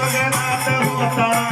लोग नाच होता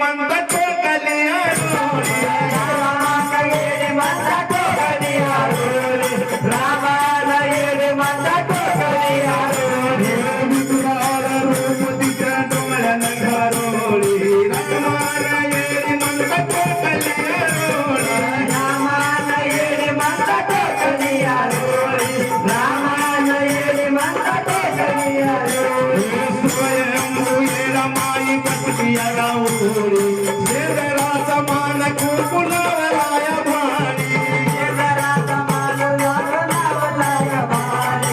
anyone but ఊరి ఎదరా సమాన కూర్పుల రాయబాణి ఎదరా సమాన రాయబాణి